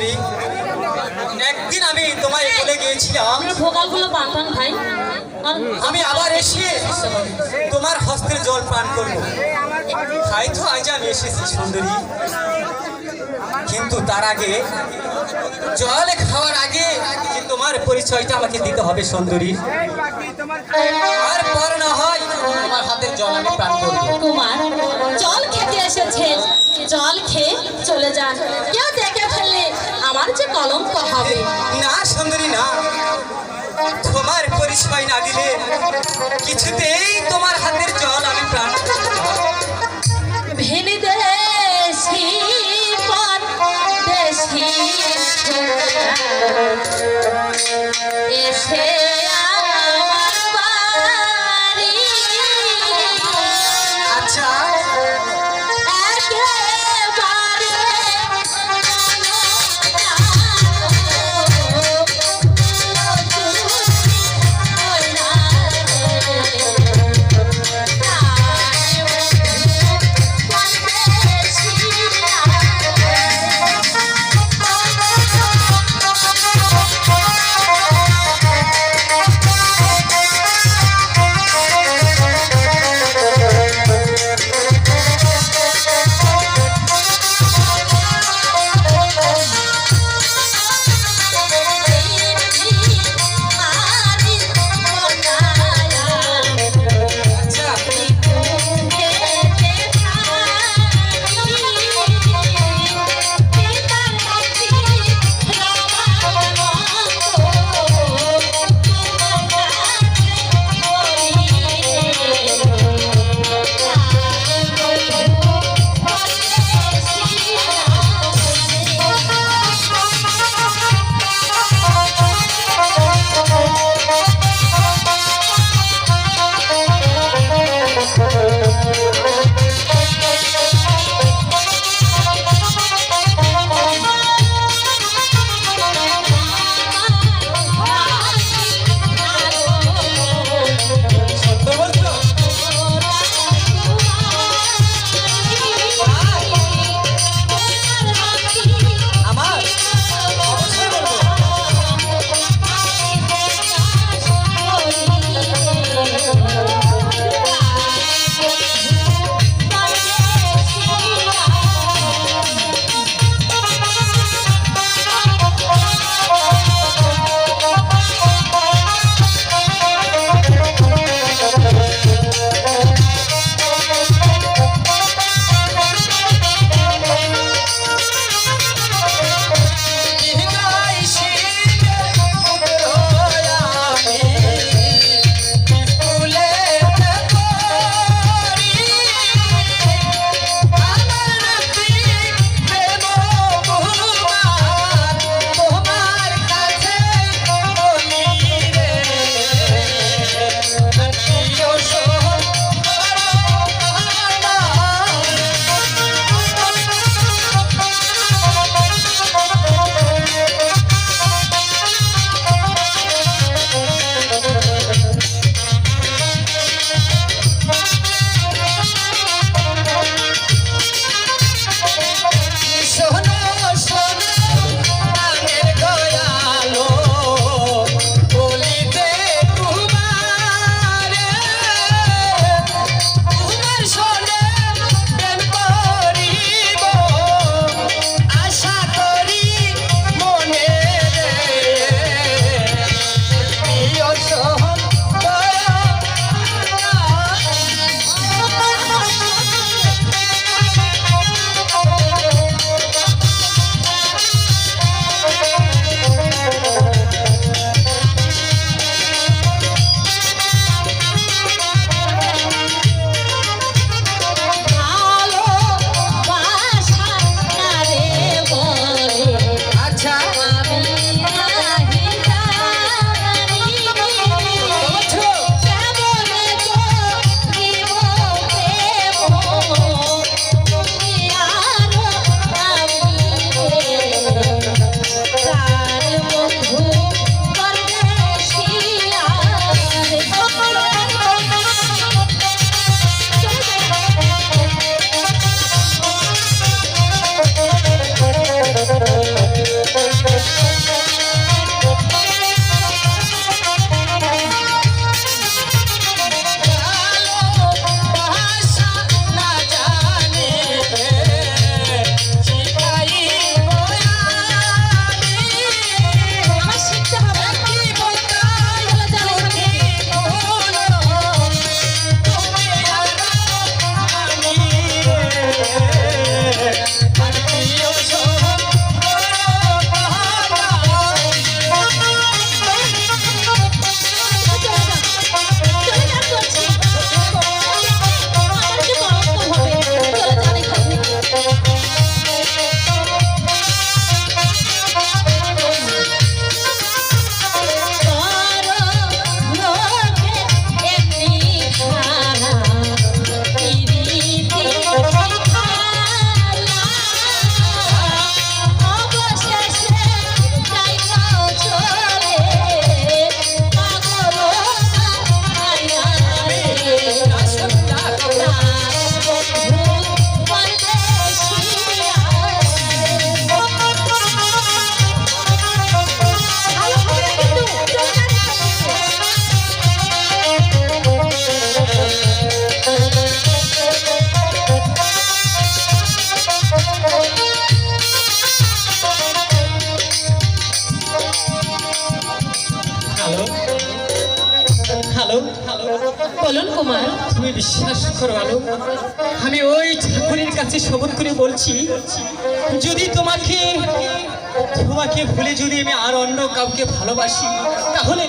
সুন্দরী একদিন আমি তোমায় বলে গিয়েছিলাম ভোকালগুলো বাঁধান ভাই। আমি আবার এসে তোমার হস্তের জল পান করব। হয়তো আজ আমি এসেছি সুন্দরী। কিন্তু তার আগে জল খাওয়ার আগে যে তোমার পরিচয়টা আমাকে দিতে হবে সুন্দরী। আর পর না হয় তোমার হাতের জল আমি পান করব। কুমার জল খেতে এসেছেন। জল খেয়ে চলে যান। কেউ দেখে যে কলঙ্ক হবে না সুন্দরী না তোমার পরিচয় না দিলে কিছুতেই তোমার হাতের জল আমি প্রাণ Yeah. না। ভেনি দেশি পর দেশি এসে বিশ্বাস করো আলো। আমি ওই ঠাকুরের কাছে শপথ করে বলছি, যদি তোমাকে তোমাকে ভুলে যদি আমি আর অন্য কাউকে ভালোবাসি, তাহলে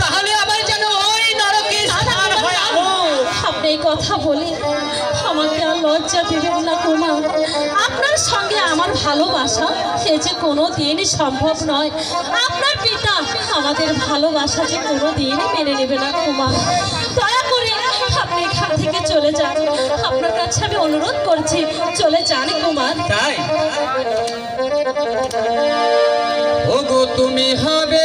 তাহলে আবার যেন ওই নরকে স্থান আপনি কথা বলে আমাকে আর লজ্জা দেবেন না কুমার আপনার সঙ্গে আমার ভালোবাসা সে যে কোনো দিনই সম্ভব নয়। আপনার পিতা আমাদের ভালোবাসা যে কোনো দিনই মেনে নেবে না কুমার থেকে চলে যান। আপনার কাছে আমি অনুরোধ করছি, চলে যান কুমার। তাই? ওগো, তুমি হবে